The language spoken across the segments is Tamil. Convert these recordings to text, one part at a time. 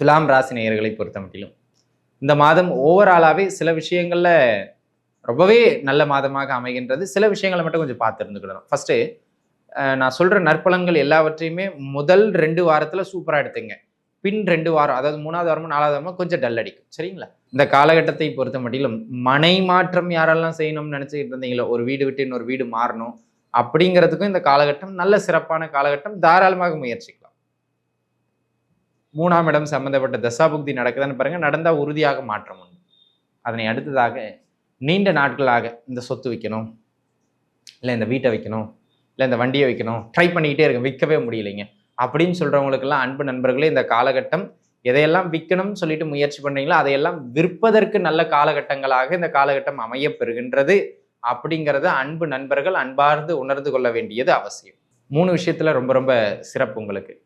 துலாம் ராசி நேயர்களை பொறுத்த மட்டிலும் இந்த மாதம் ஓவராலாகவே சில விஷயங்களில் ரொம்பவே நல்ல மாதமாக அமைகின்றது. சில விஷயங்களை மட்டும் கொஞ்சம் பார்த்து இருந்துக்கிடணும் ஃபஸ்ட்டு நான் சொல்கிற நற்பலன்கள் எல்லாவற்றையுமே முதல் ரெண்டு வாரத்தில் சூப்பராக எடுத்துங்க. பின் ரெண்டு வாரம் அதாவது மூணாவது வாரமும் நாலாவது வாரமும் கொஞ்சம் டல் அடிக்கும். சரிங்களா? இந்த காலகட்டத்தை பொறுத்த மட்டிலும் மனை மாற்றம் யாரெல்லாம் செய்யணும்னு நினச்சிக்கிட்டு இருந்தீங்களோ ஒரு வீடு விட்டு இன்னொரு வீடு மாறணும் அப்படிங்கிறதுக்கும் இந்த காலகட்டம் நல்ல சிறப்பான காலகட்டம். தாராளமாக முயற்சிக்கலாம். மூணாம் இடம் சம்பந்தப்பட்ட தசாபுக்தி நடக்குதுன்னு பாருங்க. நடந்தா உறுதியாக மாற்றம் உண்டு. அதனை அடுத்ததாக நீண்ட நாட்களாக இந்த சொத்து வைக்கணும். இல்லை இந்த வீட்டை வைக்கணும். இல்லை இந்த வண்டியை வைக்கணும். ட்ரை பண்ணிக்கிட்டே இருக்க விற்கவே முடியலைங்க. அப்படின்னு சொல்றவங்களுக்கெல்லாம் அன்பு நண்பர்களே இந்த காலகட்டம் எதையெல்லாம் விற்கணும்னு சொல்லிட்டு முயற்சி பண்றீங்களோ அதையெல்லாம் விற்பதற்கு நல்ல காலகட்டங்களாக இந்த காலகட்டம் அமைய பெறுகின்றது அப்படிங்கிறத அன்பு நண்பர்கள் அன்பார்ந்து உணர்ந்து கொள்ள வேண்டியது அவசியம். மூணு விஷயத்துல ரொம்ப ரொம்ப சிறப்பு உங்களுக்கு.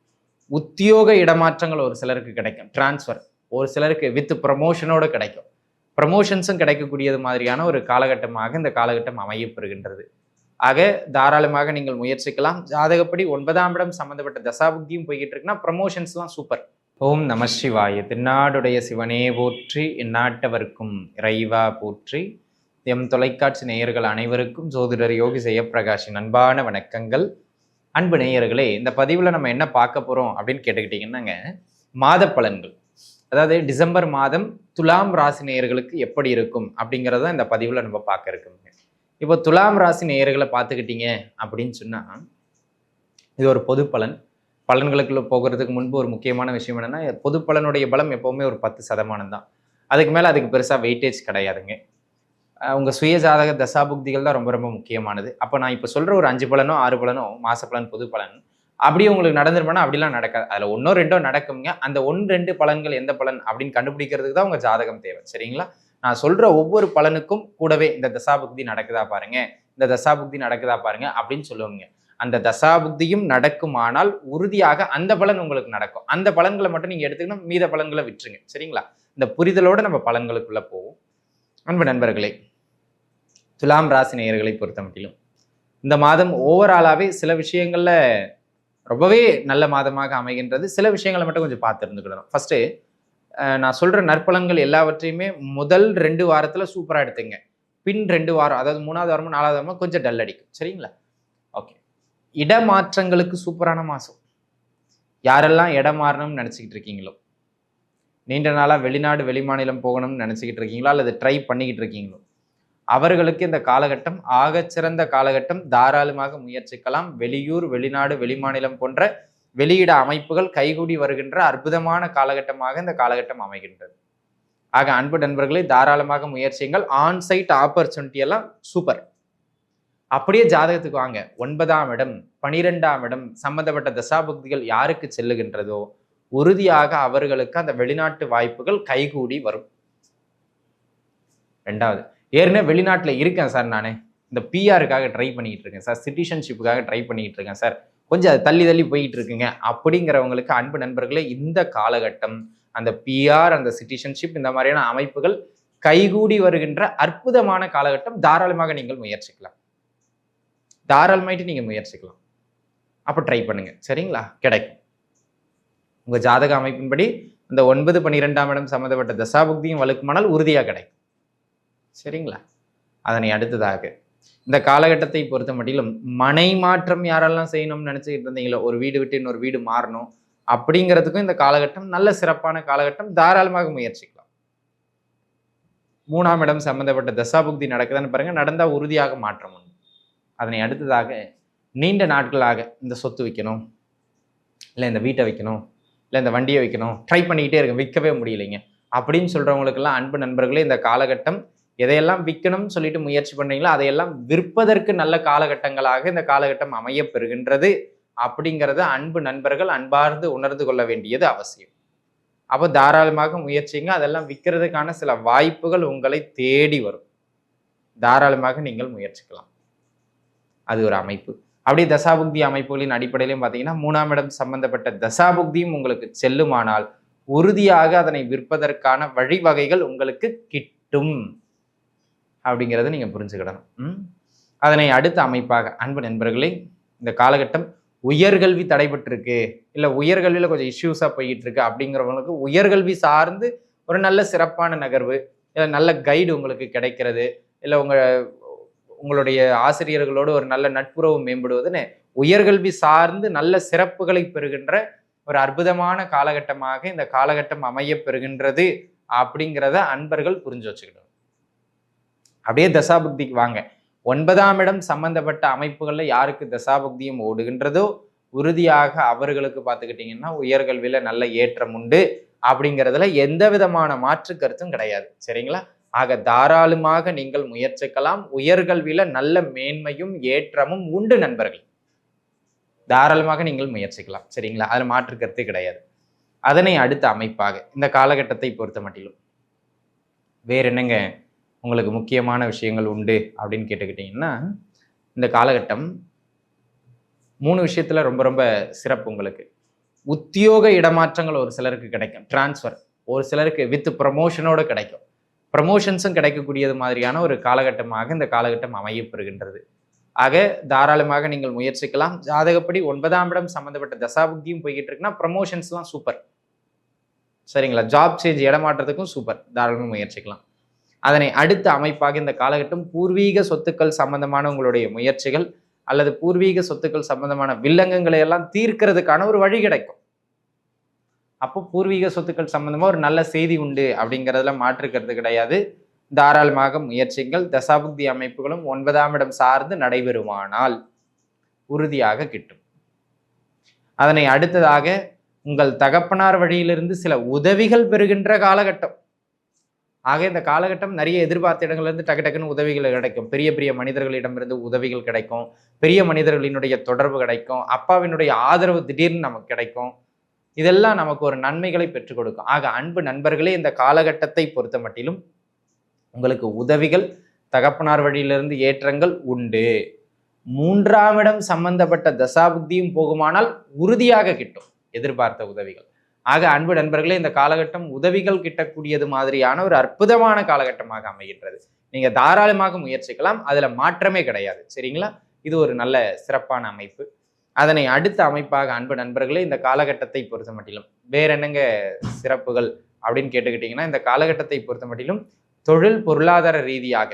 உத்தியோக இடமாற்றங்கள் ஒரு சிலருக்கு கிடைக்கும். டிரான்ஸ்ஃபர் ஒரு சிலருக்கு வித் ப்ரமோஷனோட கிடைக்கும். ப்ரமோஷன்ஸும் கிடைக்கக்கூடியது மாதிரியான ஒரு காலகட்டமாக இந்த காலகட்டம் அமையப்பெறுகின்றது. ஆக தாராளமாக நீங்கள் முயற்சிக்கலாம். ஜாதகப்படி ஒன்பதாம் இடம் சம்பந்தப்பட்ட தசாபுக்தியும் போய்கிட்டு இருக்குன்னா ப்ரமோஷன்ஸ்லாம் சூப்பர் ஓம் நம சிவாய. திருநாடுடைய சிவனே போற்றி இந்நாட்டவர்க்கும் இறைவா போற்றி. எம் தொலைக்காட்சி நேயர்கள் அனைவருக்கும் ஜோதிடர் யோகி ஜெயப்பிரகாஷின் அன்பான வணக்கங்கள். அன்பு நேயர்களே இந்த பதிவில் நம்ம என்ன பார்க்க போகிறோம் அப்படின்னு கேட்டுக்கிட்டிங்கன்னாங்க மாத பலன்கள். அதாவது டிசம்பர் மாதம் துலாம் ராசி நேயர்களுக்கு எப்படி இருக்கும் அப்படிங்கிறத இந்த பதிவில் நம்ம பார்க்க இருக்குங்க இப்போ துலாம் ராசி நேயர்களை பார்த்துக்கிட்டீங்க அப்படின்னு சொன்னால் இது ஒரு பொது பலன். பலன்களுக்குள்ள போகிறதுக்கு முன்பு ஒரு முக்கியமான விஷயம் என்னென்னா பொது பலனுடைய பலம் எப்போவுமே ஒரு பத்து சதமானம் தான். அதுக்கு மேலே அதுக்கு பெருசாக வெயிட்டேஜ் கிடையாதுங்க. உங்கள் சுய ஜாதக தசாபுக்திகள் தான் ரொம்ப ரொம்ப முக்கியமானது. அப்போ நான் இப்போ சொல்கிற ஒரு அஞ்சு பலனோ ஆறு பலனோ மாச பலன் புது பலன் அப்படியே உங்களுக்கு நடந்துருமானா அப்படிலாம் நடக்காது. அதில் ஒன்றோ ரெண்டோ நடக்குங்க அந்த ஒன்று ரெண்டு பலன்கள் எந்த பலன் அப்படின்னு கண்டுபிடிக்கிறதுக்கு தான் உங்கள் ஜாதகம் தேவை. சரிங்களா? நான் சொல்கிற ஒவ்வொரு பலனுக்கும் கூடவே இந்த தசாபுக்தி நடக்குதா பாருங்க இந்த தசாபுக்தி நடக்குதா பாருங்க அப்படின்னு சொல்லுவாங்க அந்த தசாபுக்தியும் நடக்குமானால் உறுதியாக அந்த பலன் உங்களுக்கு நடக்கும். அந்த பலன்களை மட்டும் நீங்கள் எடுத்துக்கணும் மீத பலன்களை விட்டுருங்க. சரிங்களா? இந்த புரிதலோடு நம்ம பலன்களுக்குள்ளே போவோம். அன்பு நண்பர்களே துலாம் ராசி நேயர்களை பொறுத்த மட்டிலும் இந்த மாதம் ஓவராலாகவே சில விஷயங்களில் ரொம்பவே நல்ல மாதமாக அமைகின்றது. சில விஷயங்களை மட்டும் கொஞ்சம் பார்த்து இருந்துக்கிடணும். ஃபர்ஸ்ட்டு நான் சொல்கிற நற்பலன்கள் எல்லாவற்றையுமே முதல் ரெண்டு வாரத்தில் சூப்பராக எடுத்துங்க. பின் ரெண்டு வாரம் அதாவது மூணாவது வாரமும் நாலாவது வாரமும் கொஞ்சம் டல் அடிக்கும். சரிங்களா? ஓகே இடமாற்றங்களுக்கு சூப்பரான மாதம் யாரெல்லாம் இடம் மாறணும்னு நினச்சிக்கிட்டு இருக்கீங்களோ நீண்ட நாளாக வெளிநாடு வெளிமாநிலம் போகணும்னு நினச்சிக்கிட்டு இருக்கீங்களோ அல்லது ட்ரை பண்ணிக்கிட்டு இருக்கீங்களோ அவர்களுக்கு இந்த காலகட்டம் ஆகச்சிறந்த காலகட்டம். தாராளமாக முயற்சிக்கலாம். வெளியூர் வெளிநாடு வெளிமாநிலம் போன்ற வெளியிட அமைப்புகள் கைகூடி வருகின்ற அற்புதமான காலகட்டமாக இந்த காலகட்டம் அமைகின்றது. ஆக அன்பு நண்பர்களை தாராளமாக முயற்சியுங்கள். ஆன்சைட் ஆப்பர்ச்சுனிட்டி எல்லாம் சூப்பர் அப்படியே ஜாதகத்துக்கு வாங்க. ஒன்பதாம் இடம் பனிரெண்டாம் இடம் சம்பந்தப்பட்ட தசாபக்திகள் யாருக்கு செல்லுகின்றதோ உறுதியாக அவர்களுக்கு அந்த வெளிநாட்டு வாய்ப்புகள் கைகூடி வரும். ரெண்டாவது ஏற்கனவே வெளிநாட்டில் இருக்கேன் சார் நான். இந்த பிஆருக்காக ட்ரை பண்ணிக்கிட்டு இருக்கேன் சார். சிட்டிசன்ஷிப்புக்காக ட்ரை பண்ணிக்கிட்டு இருக்கேன் சார். கொஞ்சம் அது தள்ளி தள்ளி போயிட்டு இருக்குங்க. அப்படிங்கிறவங்களுக்கு அன்பு நண்பர்களே இந்த காலகட்டம் அந்த பிஆர் அந்த சிட்டிசன்ஷிப் இந்த மாதிரியான அமைப்புகள் கைகூடி வருகின்ற அற்புதமான காலகட்டம். தாராளமாக நீங்கள் முயற்சிக்கலாம். தாராளமாயிட்டு நீங்கள் முயற்சிக்கலாம். அப்போ ட்ரை பண்ணுங்க. சரிங்களா? கிடைக்கும். உங்கள் ஜாதக அமைப்பின்படி அந்த ஒன்பது பன்னிரெண்டாம் இடம் சம்மந்தப்பட்ட தசாபுக்தியும் வலுக்குமானால் உறுதியாக கிடைக்கும். சரிங்களா? அதனை அடுத்ததாக இந்த காலகட்டத்தை பொறுத்த மட்டிலும் மனை மாற்றம் யாரெல்லாம் செய்யணும்னு நினச்சிக்கிட்டு இருந்தீங்களோ ஒரு வீடு விட்டு இன்னொரு வீடு மாறணும் அப்படிங்கிறதுக்கும் இந்த காலகட்டம் நல்ல சிறப்பான காலகட்டம் தாராளமாக முயற்சிக்கலாம். மூணாம் இடம் சம்பந்தப்பட்ட தசாபுக்தி நடக்குதுன்னு பாருங்க நடந்தால் உறுதியாக மாற்றம் உண்டு. அதனை அடுத்ததாக நீண்ட நாட்களாக இந்த சொத்து வைக்கணும் இல்லை இந்த வீட்டை வைக்கணும் இல்லை இந்த வண்டியை வைக்கணும் ட்ரை பண்ணிக்கிட்டே இருக்க விற்கவே முடியலைங்க. அப்படின்னு சொல்கிறவங்களுக்கெல்லாம் அன்பு நண்பர்களே இந்த காலகட்டம் எதையெல்லாம் விற்கணும்னு சொல்லிட்டு முயற்சி பண்ணீங்களோ அதையெல்லாம் விற்பதற்கு நல்ல காலகட்டங்களாக இந்த காலகட்டம் அமைய பெறுகின்றது அப்படிங்கிறத அன்பு நண்பர்கள் அன்பார்ந்து உணர்ந்து கொள்ள வேண்டியது அவசியம். அப்போ தாராளமாக முயற்சிங்க. அதெல்லாம் விற்கிறதுக்கான சில வாய்ப்புகள் உங்களை தேடி வரும். தாராளமாக நீங்கள் முயற்சிக்கலாம். அது ஒரு அமைப்பு. அப்படி தசாபுக்தி அமைப்புகளின் அடிப்படையிலும் பார்த்தீங்கன்னா மூணாம் இடம் சம்பந்தப்பட்ட தசாபுக்தியும் உங்களுக்கு செல்லுமானால் உறுதியாக அதனை விற்பதற்கான வழிவகைகள் உங்களுக்கு கிட்டும். அப்படிங்கிறத நீங்கள் புரிஞ்சுக்கிடணும். அதனை அடுத்த அமைப்பாக அன்பு நண்பர்களே இந்த காலகட்டம் உயர்கல்வி தடைபட்டிருக்கு. இல்லை உயர்கல்வியில் கொஞ்சம் இஷ்யூஸாக போய்கிட்டு இருக்கு அப்படிங்கிறவங்களுக்கு உயர்கல்வி சார்ந்து ஒரு நல்ல சிறப்பான நகர்வு இல்லை நல்ல கைடு உங்களுக்கு கிடைக்கிறது இல்லை உங்கள் உங்களுடைய ஆசிரியர்களோடு ஒரு நல்ல நட்புறவு மேம்படுவதுன்னு உயர்கல்வி சார்ந்து நல்ல சிறப்புகளை பெறுகின்ற ஒரு அற்புதமான காலகட்டமாக இந்த காலகட்டம் அமைய பெறுகின்றது அப்படிங்கிறத அன்பர்கள் புரிஞ்சு வச்சுக்கிட்டோம் அப்படியே தசாபக்திக்கு வாங்க. ஒன்பதாம் இடம் சம்பந்தப்பட்ட அமைப்புகளில் யாருக்கு தசாபக்தியும் ஓடுகின்றதோ உறுதியாக அவர்களுக்கு பார்த்துக்கிட்டிங்கன்னா உயர்கல்வியில் நல்ல ஏற்றம் உண்டு அப்படிங்கிறதுல எந்த விதமான மாற்று கருத்தும் கிடையாது. சரிங்களா? ஆக தாராளமாக நீங்கள் முயற்சிக்கலாம். உயர்கல்வியில நல்ல மேன்மையும் ஏற்றமும் உண்டு நண்பர்கள். தாராளமாக நீங்கள் முயற்சிக்கலாம். சரிங்களா? அதில் மாற்று கருத்து கிடையாது. அதனை அடுத்த அமைப்பாக இந்த காலகட்டத்தை பொறுத்த மட்டிலும். வேற என்னங்க? உங்களுக்கு முக்கியமான விஷயங்கள் உண்டு அப்படின்னு கேட்டுக்கிட்டிங்கன்னா இந்த காலகட்டம் மூணு விஷயத்தில் ரொம்ப ரொம்ப சிறப்பு உங்களுக்கு. உத்தியோக இடமாற்றங்கள் ஒரு சிலருக்கு கிடைக்கும். டிரான்ஸ்ஃபர் ஒரு சிலருக்கு வித் ப்ரமோஷனோடு கிடைக்கும். ப்ரமோஷன்ஸும் கிடைக்கக்கூடியது மாதிரியான ஒரு காலகட்டமாக இந்த காலகட்டம் அமையப்பெறுகின்றது. ஆக தாராளமாக நீங்கள் முயற்சிக்கலாம். ஜாதகப்படி ஒன்பதாம் இடம் சம்மந்தப்பட்ட தசாபுக்தியும் போய்கிட்டு இருக்குன்னா ப்ரமோஷன்ஸ்லாம் சூப்பர் சரிங்களா ஜாப் சேஞ்ச் இடமாற்றத்துக்கும் சூப்பர் தாராளமாக முயற்சிக்கலாம். அதனை அடுத்த அமைப்பாக இந்த காலகட்டம் பூர்வீக சொத்துக்கள் சம்பந்தமான உங்களுடைய முயற்சிகள் அல்லது பூர்வீக சொத்துக்கள் சம்பந்தமான வில்லங்கங்களை எல்லாம் தீர்க்கிறதுக்கான ஒரு வழி கிடைக்கும். அப்போ பூர்வீக சொத்துக்கள் சம்பந்தமா ஒரு நல்ல செய்தி உண்டு அப்படிங்கிறதுல மாற்றுக்கிறது கிடையாது. தாராளமாக முயற்சிகள் தசாபுக்தி அமைப்புகளும் ஒன்பதாம் இடம் சார்ந்து நடைபெறுமானால் உறுதியாக கிட்டும். அதனை அடுத்ததாக உங்கள் தகப்பனார் வழியிலிருந்து சில உதவிகள் பெறுகின்ற காலகட்டம். ஆக இந்த காலகட்டம் நிறைய எதிர்பார்த்த இடங்கள்லேருந்து டக்கு டக்குன்னு உதவிகள் கிடைக்கும். பெரிய பெரிய மனிதர்களிடமிருந்து உதவிகள் கிடைக்கும். பெரிய மனிதர்களினுடைய தொடர்பு கிடைக்கும். அப்பாவினுடைய ஆதரவு திடீர்னு நமக்கு கிடைக்கும். இதெல்லாம் நமக்கு ஒரு நன்மைகளை பெற்றுக் கொடுக்கும். ஆக அன்பு நண்பர்களே இந்த காலகட்டத்தை பொறுத்த மட்டிலும் உங்களுக்கு உதவிகள் தகப்பனார் வழியிலிருந்து ஏற்றங்கள் உண்டு. மூன்றாம் இடம் சம்பந்தப்பட்ட தசாபுக்தியும் போகுமானால் உறுதியாக கிட்டும் எதிர்பார்த்த உதவிகள். ஆக அன்பு நண்பர்களே இந்த காலகட்டம் உதவிகள் கிட்டக்கூடியது மாதிரியான ஒரு அற்புதமான காலகட்டமாக அமைகின்றது. நீங்க தாராளமாக முயற்சிக்கலாம் அதுல மாற்றமே கிடையாது. சரிங்களா? இது ஒரு நல்ல சிறப்பான அமைப்பு. அதனை அடுத்த அமைப்பாக அன்பு நண்பர்களே இந்த காலகட்டத்தை பொறுத்த மட்டிலும் வேற என்னங்க சிறப்புகள் அப்படின்னு கேட்டுக்கிட்டிங்கன்னா இந்த காலகட்டத்தை பொறுத்த மட்டிலும் தொழில் பொருளாதார ரீதியாக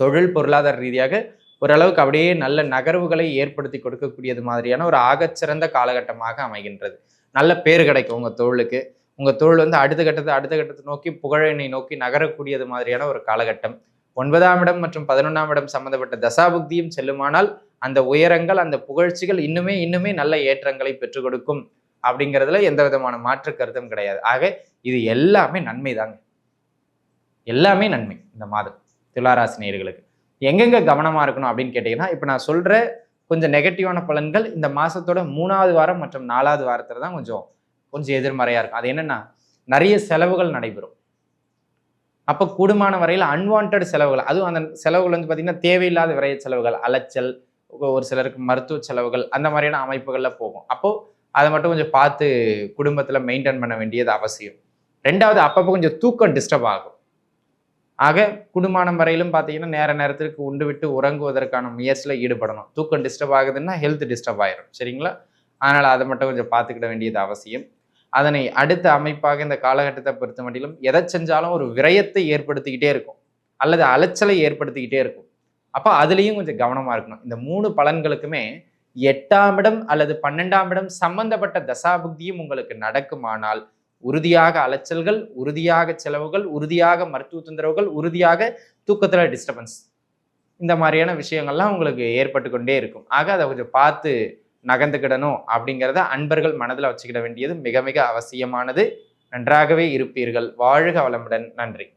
தொழில் பொருளாதார ரீதியாக ஓரளவுக்கு அப்படியே நல்ல நகர்வுகளை ஏற்படுத்தி கொடுக்கக்கூடியது மாதிரியான ஒரு ஆகச்சிறந்த காலகட்டமாக அமைகின்றது. நல்ல பேர் கிடைக்கும் உங்கள் தொழிலுக்கு. உங்கள் தொழில் வந்து அடுத்த கட்டத்தை அடுத்த கட்டத்தை நோக்கி புகழனை நோக்கி நகரக்கூடியது மாதிரியான ஒரு காலகட்டம். ஒன்பதாம் இடம் மற்றும் பதினொன்றாம் இடம் சம்பந்தப்பட்ட தசாபுக்தியும் செல்லுமானால் அந்த உயரங்கள் அந்த புகழ்ச்சிகள் இன்னுமே இன்னுமே நல்ல ஏற்றங்களை பெற்றுக் கொடுக்கும். அப்படிங்கிறதுல எந்த விதமான மாற்று கருத்தும் கிடையாது. ஆக இது எல்லாமே நன்மை தாங்க. எல்லாமே நன்மை இந்த மாதம். துளாராசினியர்களுக்கு எங்கெங்க கவனமா இருக்கணும் அப்படின்னு கேட்டீங்கன்னா இப்போ நான் சொல்ற கொஞ்சம் நெகட்டிவான பலன்கள் இந்த மாதத்தோட மூணாவது வாரம் மற்றும் நாலாவது வாரத்தில் தான் கொஞ்சம் கொஞ்சம் எதிர்மறையாக இருக்கும். அது என்னென்னா நிறைய செலவுகள் நடைபெறும். அப்போ கூடுமான வரையில் அன்வான்ட் செலவுகள் அதுவும் அந்த செலவுகள் வந்து பார்த்திங்கன்னா தேவையில்லாத விரைய செலவுகள் அலைச்சல் ஒரு சிலருக்கு மருத்துவ செலவுகள் அந்த மாதிரியான அமைப்புகளில் போகும். அப்போது அதை மட்டும் கொஞ்சம் பார்த்து குடும்பத்தில் மெயின்டைன் பண்ண வேண்டியது அவசியம். ரெண்டாவது அப்பப்போ கொஞ்சம் தூக்கம் டிஸ்டர்ப் ஆகும். ஆக குடும்பம் வரையிலும் பார்த்தீங்கன்னா நேர நேரத்திற்கு உண்டு விட்டு உறங்குவதற்கான முயற்சியில் ஈடுபடணும். தூக்கம் டிஸ்டர்ப் ஆகுதுன்னா ஹெல்த் டிஸ்டர்ப் ஆயிரும். சரிங்களா? அதனால் அதை மட்டும் கொஞ்சம் பார்த்துக்கிட வேண்டியது அவசியம். அதனை அடுத்த அமைப்பாக இந்த காலகட்டத்தை பொறுத்த மட்டிலும் எதை செஞ்சாலும் ஒரு விரயத்தை ஏற்படுத்திக்கிட்டே இருக்கும். அல்லது அலைச்சலை ஏற்படுத்திக்கிட்டே இருக்கும். அப்போ அதுலேயும் கொஞ்சம் கவனமாக இருக்கணும். இந்த மூணு பலன்களுக்குமே எட்டாம் இடம் அல்லது பன்னெண்டாம் இடம் சம்பந்தப்பட்ட தசாபுக்தியும் உங்களுக்கு நடக்குமானால் உறுதியாக அலைச்சல்கள் உறுதியாக செலவுகள் உறுதியாக மருத்துவ தொந்தரவுகள் உறுதியாக தூக்கத்தில் டிஸ்டர்பன்ஸ் இந்த மாதிரியான விஷயங்கள்லாம் உங்களுக்கு ஏற்பட்டு கொண்டே இருக்கும். ஆக அதை கொஞ்சம் பார்த்து நகர்ந்துக்கிடணும் அப்படிங்கிறத அன்பர்கள் மனதில் வச்சுக்கிட வேண்டியது மிக மிக அவசியமானது. நன்றாகவே இருப்பீர்கள். வாழ்க வளமுடன். நன்றி.